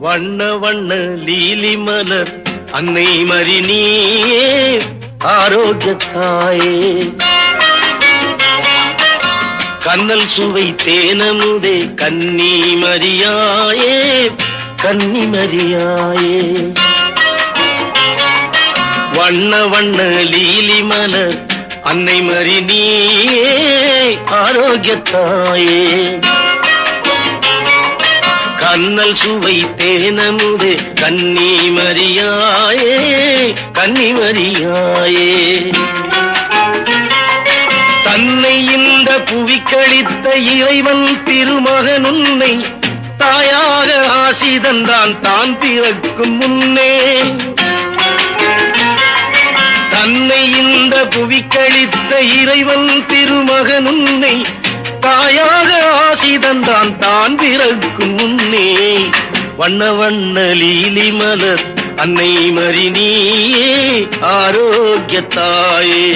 வண்ண வண்ண லீலி மலர் அன்னை மறி நீயே ஆரோக்கியத்தாயே. கண்ணல் சுவை தேனமுதே கன்னி மரியாயே கன்னி மரியாயே வண்ண வண்ண லீலி மலர் அன்னை மறி நீயே ஆரோக்கியத்தாயே. கண்ணல் சுவை தேனமுதே கன்னி மரியாயே கன்னி மரியாயே. தன்னை இந்த புவிக்கழித்த இறைவன் திருமகன் உன்னை தாயாக ஆசி தந்தான் தான் பிறக்கும் முன்னே. தன்னை இந்த புவிக்கழித்த இறைவன் திருமகன் உன்னை தாயாக ஆசி தந்தான் தான் பிறக்கும் முன்னே. வண்ண வண்ண லீலி மலர் அன்னை மறினியே ஆரோக்கிய தாயே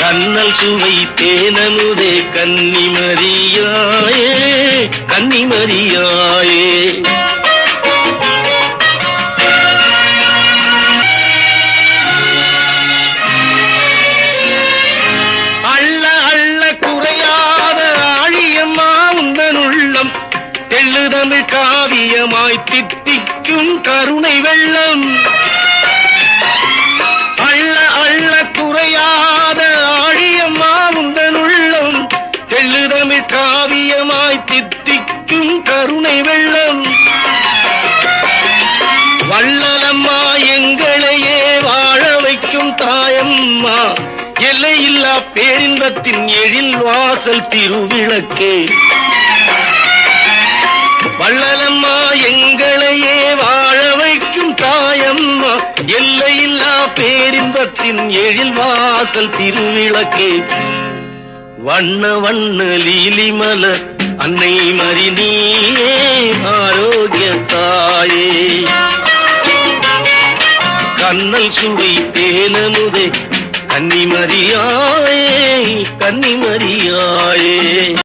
கண்ணல் சுவை தேனமுதே கன்னிமரியாயே கன்னிமரியாயே. தெள்ளுதமிழ் காவியமாய் தித்திக்கும் கருணை வெள்ளம். அள்ள அள்ள குறையாத ஆழியம்மா உந்தன் உள்ளம் தெள்ளுதமிழ் காவியமாய் தித்திக்கும் கருணை வெள்ளம். வள்ளலம்மா எங்களையே வாழ வைக்கும் தாயம்மா. எல்லையில்லா பேரின்பத்தின் எழில் வாசல் திருவிளக்கே. எல்லையில்லா பேரின்பத்தின் எழில் வாசல் திருவிளக்கே. வண்ண வண்ண லீலி அன்னை மறினியே ஆரோக்கிய தாயே. கண்ணல் சுவை தேனமுதே கன்னிமரியாயே கன்னிமரியாயே